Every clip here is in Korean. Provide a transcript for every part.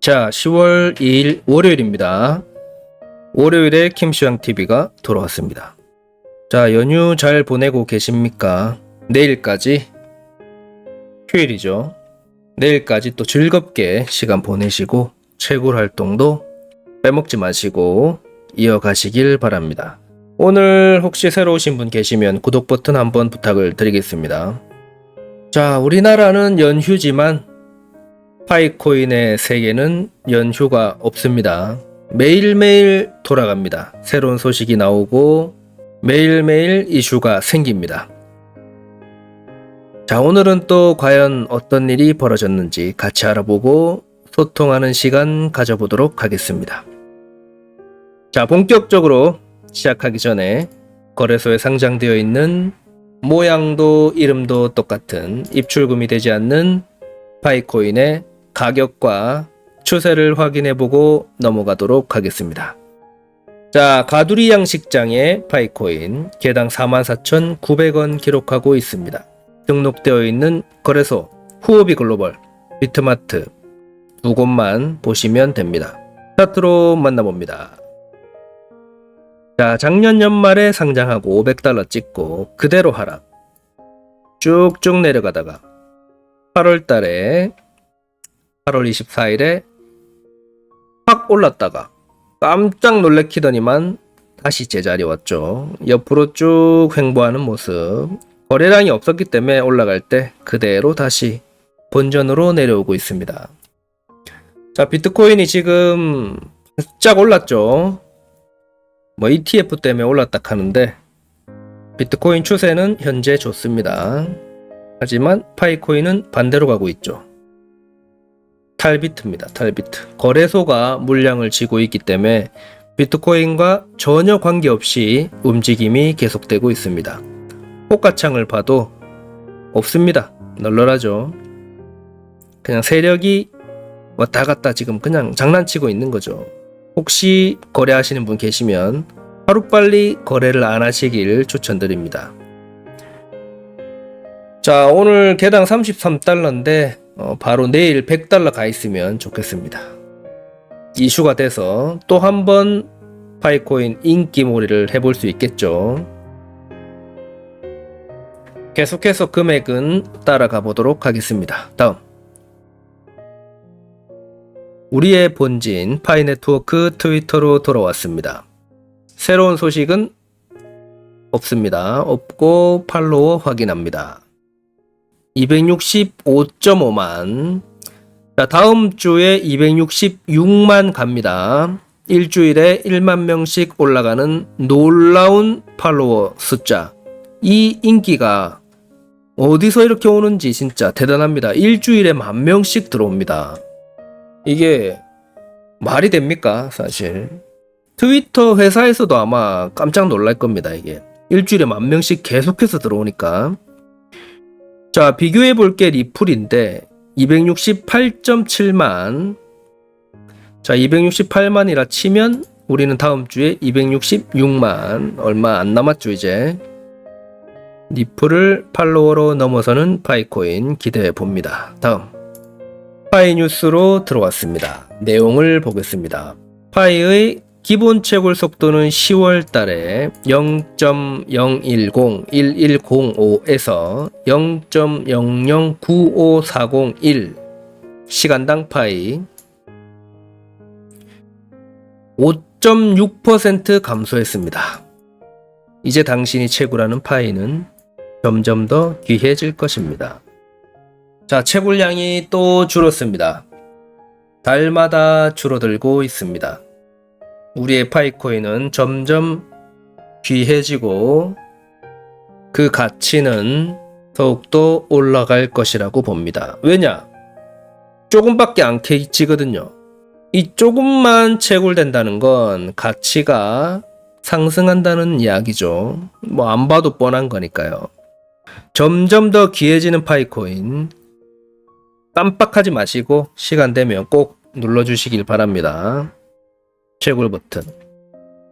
자, 10월 2일 월요일입니다. 월요일에 김시황TV가 돌아왔습니다. 자, 연휴 잘 보내고 계십니까? 내일까지 휴일이죠. 내일까지 또 즐겁게 시간 보내시고 채굴 활동도 빼먹지 마시고 이어가시길 바랍니다. 오늘 혹시 새로 오신 분 계시면 구독 버튼 한번 부탁을 드리겠습니다. 자, 우리나라는 연휴지만 파이코인의 세계는 연휴가 없습니다. 매일매일 돌아갑니다. 새로운 소식이 나오고 매일매일 이슈가 생깁니다. 자, 오늘은 또 과연 어떤 일이 벌어졌는지 같이 알아보고 소통하는 시간 가져보도록 하겠습니다. 자, 본격적으로 시작하기 전에 거래소에 상장되어 있는 모양도 이름도 똑같은 입출금이 되지 않는 파이코인의 가격과 추세를 확인해 보고 넘어가도록 하겠습니다. 자, 가두리 양식장의 파이코인 개당 44,900원 기록하고 있습니다. 등록되어 있는 거래소 후오비 글로벌, 비트마트 두 곳만 보시면 됩니다. 차트로 만나봅니다. 자, 작년 연말에 상장하고 500달러 찍고 그대로 하락. 쭉쭉 내려가다가 8월 달에 8월 24일에 확 올랐다가 깜짝 놀래키더니만 다시 제자리 왔죠. 옆으로 쭉 횡보하는 모습. 거래량이 없었기 때문에 올라갈 때 그대로 다시 본전으로 내려오고 있습니다. 자, 비트코인이 지금 쫙 올랐죠. 뭐 ETF 때문에 올랐다 하는데 비트코인 추세는 현재 좋습니다. 하지만 파이코인은 반대로 가고 있죠. 탈비트입니다. 탈비트. 거래소가 물량을 쥐고 있기 때문에 비트코인과 전혀 관계없이 움직임이 계속되고 있습니다. 호가창을 봐도 없습니다. 널널하죠. 그냥 세력이 왔다 갔다 지금 그냥 장난치고 있는 거죠. 혹시 거래하시는 분 계시면 하루빨리 거래를 안 하시길 추천드립니다. 자, 오늘 개당 33달러인데 어, 바로 내일 100달러 가 있으면 좋겠습니다. 이슈가 돼서 또 한 번 파이코인 인기몰이를 해볼 수 있겠죠. 계속해서 금액은 따라가 보도록 하겠습니다. 다음. 우리의 본진 파이네트워크 트위터로 돌아왔습니다. 새로운 소식은 없습니다. 없고 팔로워 확인합니다. 265.5만. 자, 다음 주에 266만 갑니다. 일주일에 1만 명씩 올라가는 놀라운 팔로워 숫자. 이 인기가 어디서 이렇게 오는지 진짜 대단합니다. 일주일에 만 명씩 들어옵니다. 이게 말이 됩니까, 사실? 트위터 회사에서도 아마 깜짝 놀랄 겁니다, 이게. 일주일에 만 명씩 계속해서 들어오니까. 자, 비교해 볼 게 리플인데 268.7만. 자, 268만이라 치면 우리는 다음 주에 266만 얼마 안 남았죠, 이제. 리플을 팔로워로 넘어서는 파이코인 기대해 봅니다. 다음. 파이 뉴스로 들어왔습니다. 내용을 보겠습니다. 파이의 기본 채굴 속도는 10월 달에 0.010110에서 0.0095401 시간당 파이 5.6% 감소했습니다. 이제 당신이 채굴하는 파이는 점점 더 귀해질 것입니다. 자, 채굴량이 또 줄었습니다. 달마다 줄어들고 있습니다. 우리의 파이코인은 점점 귀해지고 그 가치는 더욱더 올라갈 것이라고 봅니다. 왜냐? 조금밖에 안 캐지거든요. 이 조금만 채굴된다는 건 가치가 상승한다는 이야기죠. 뭐 안 봐도 뻔한 거니까요. 점점 더 귀해지는 파이코인 깜빡하지 마시고 시간 되면 꼭 눌러주시길 바랍니다. 채굴 버튼.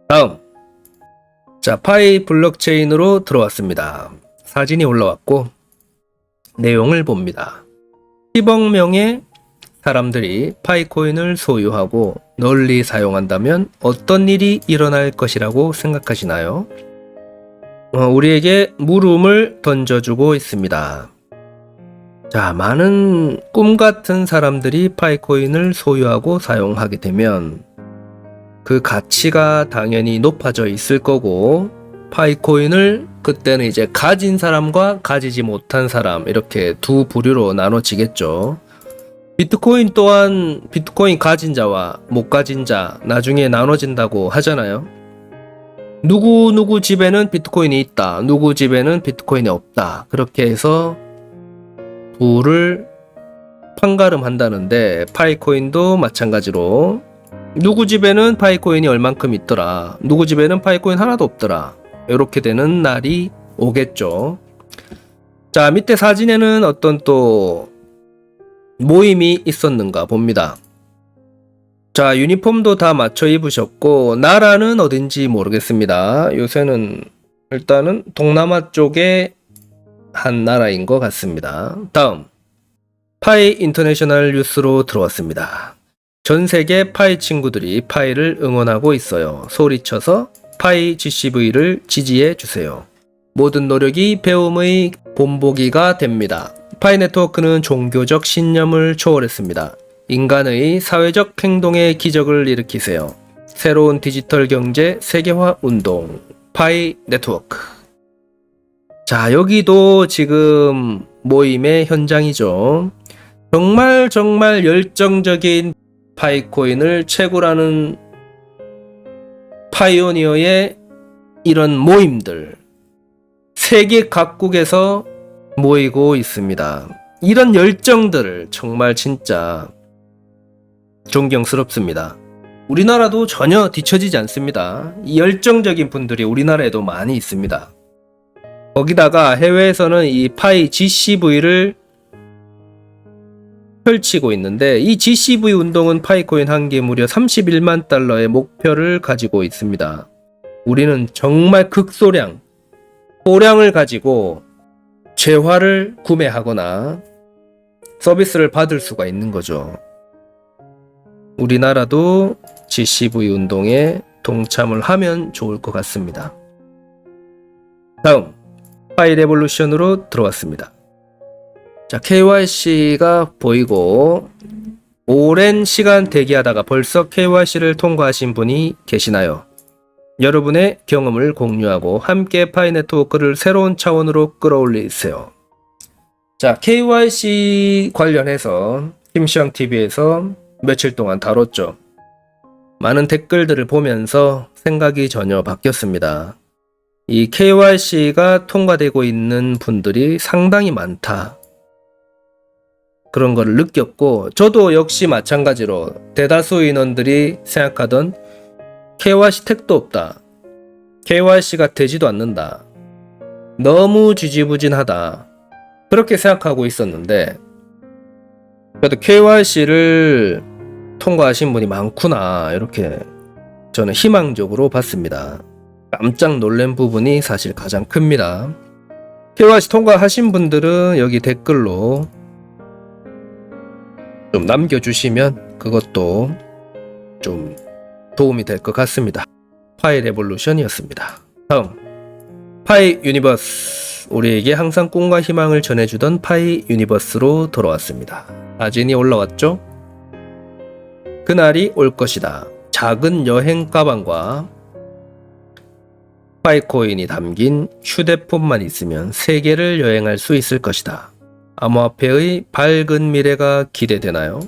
다음. 자, 파이 블록체인으로 들어왔습니다. 사진이 올라왔고, 내용을 봅니다. 10억 명의 사람들이 파이코인을 소유하고 널리 사용한다면 어떤 일이 일어날 것이라고 생각하시나요? 어, 우리에게 물음을 던져주고 있습니다. 자, 많은 꿈 같은 사람들이 파이코인을 소유하고 사용하게 되면 그 가치가 당연히 높아져 있을 거고 파이코인을 그때는 이제 가진 사람과 가지지 못한 사람 이렇게 두 부류로 나눠지겠죠. 비트코인 또한 비트코인 가진 자와 못 가진 자 나중에 나눠진다고 하잖아요. 누구 누구 집에는 비트코인이 있다. 누구 집에는 비트코인이 없다. 그렇게 해서 둘을 판가름한다는데 파이코인도 마찬가지로 누구 집에는 파이코인이 얼만큼 있더라. 누구 집에는 파이코인 하나도 없더라. 이렇게 되는 날이 오겠죠. 자, 밑에 사진에는 어떤 또 모임이 있었는가 봅니다. 자, 유니폼도 다 맞춰 입으셨고, 나라는 어딘지 모르겠습니다. 요새는 일단은 동남아 쪽에 한 나라인 것 같습니다. 다음. 파이 인터내셔널 뉴스로 들어왔습니다. 전 세계 파이 친구들이 파이를 응원하고 있어요. 소리쳐서 파이 GCV를 지지해 주세요. 모든 노력이 배움의 본보기가 됩니다. 파이 네트워크는 종교적 신념을 초월했습니다. 인간의 사회적 행동의 기적을 일으키세요. 새로운 디지털 경제 세계화 운동 파이 네트워크. 자, 여기도 지금 모임의 현장이죠. 정말 정말 열정적인 파이코인을 채굴하는 파이오니어의 이런 모임들 세계 각국에서 모이고 있습니다. 이런 열정들을 정말 진짜 존경스럽습니다. 우리나라도 전혀 뒤처지지 않습니다. 이 열정적인 분들이 우리나라에도 많이 있습니다. 거기다가 해외에서는 이 파이 GCV를 펼치고 있는데 이 GCV 운동은 파이코인 한 개 무려 31만 달러의 목표를 가지고 있습니다. 우리는 정말 극소량, 소량을 가지고 재화를 구매하거나 서비스를 받을 수가 있는 거죠. 우리나라도 GCV 운동에 동참을 하면 좋을 것 같습니다. 다음, 파이 레볼루션으로 들어왔습니다. 자, KYC가 보이고 오랜 시간 대기하다가 벌써 KYC를 통과하신 분이 계시나요? 여러분의 경험을 공유하고 함께 파이 네트워크를 새로운 차원으로 끌어올리세요. 자, KYC 관련해서 김시황 TV에서 며칠 동안 다뤘죠. 많은 댓글들을 보면서 생각이 전혀 바뀌었습니다. 이 KYC가 통과되고 있는 분들이 상당히 많다. 그런 거를 느꼈고 저도 역시 마찬가지로 대다수 인원들이 생각하던 KYC 택도 없다. KYC가 되지도 않는다. 너무 지지부진하다. 그렇게 생각하고 있었는데 그래도 KYC를 통과하신 분이 많구나 이렇게 저는 희망적으로 봤습니다. 깜짝 놀란 부분이 사실 가장 큽니다. KYC 통과하신 분들은 여기 댓글로 좀 남겨주시면 그것도 좀 도움이 될 것 같습니다. 파이 레볼루션이었습니다. 다음 파이 유니버스 우리에게 항상 꿈과 희망을 전해주던 파이 유니버스로 돌아왔습니다. 사진이 올라왔죠? 그날이 올 것이다. 작은 여행 가방과 파이코인이 담긴 휴대폰만 있으면 세계를 여행할 수 있을 것이다. 암호화폐의 밝은 미래가 기대되나요?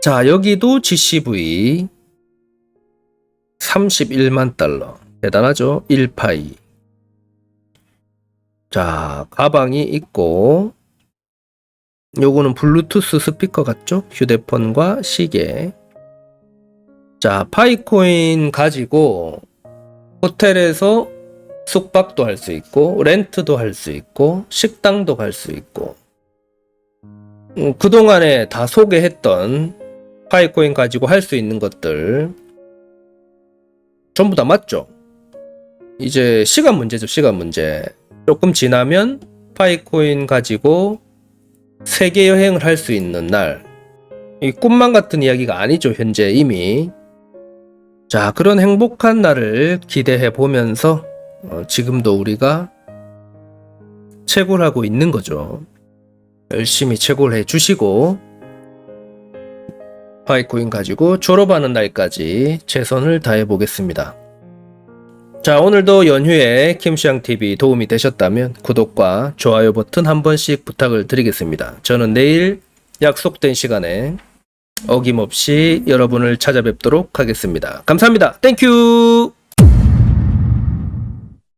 자, 여기도 GCV 31만 달러. 대단하죠? 1파이. 자, 가방이 있고, 요거는 블루투스 스피커 같죠? 휴대폰과 시계. 자, 파이코인 가지고 호텔에서 숙박도 할 수 있고, 렌트도 할 수 있고, 식당도 갈 수 있고, 음, 그동안에 다 소개했던 파이코인 가지고 할 수 있는 것들 전부 다 맞죠? 이제 시간 문제죠, 시간 문제. 조금 지나면 파이코인 가지고 세계 여행을 할 수 있는 날. 이 꿈만 같은 이야기가 아니죠, 현재 이미. 자, 그런 행복한 날을 기대해 보면서 어, 지금도 우리가 채굴 하고 있는 거죠. 열심히 채굴 해 주시고 파이코인 가지고 졸업하는 날까지 최선을 다해 보겠습니다. 자, 오늘도 연휴에 김시앙TV 도움이 되셨다면 구독과 좋아요 버튼 한 번씩 부탁을 드리겠습니다. 저는 내일 약속된 시간에 어김없이 여러분을 찾아뵙도록 하겠습니다. 감사합니다. 땡큐!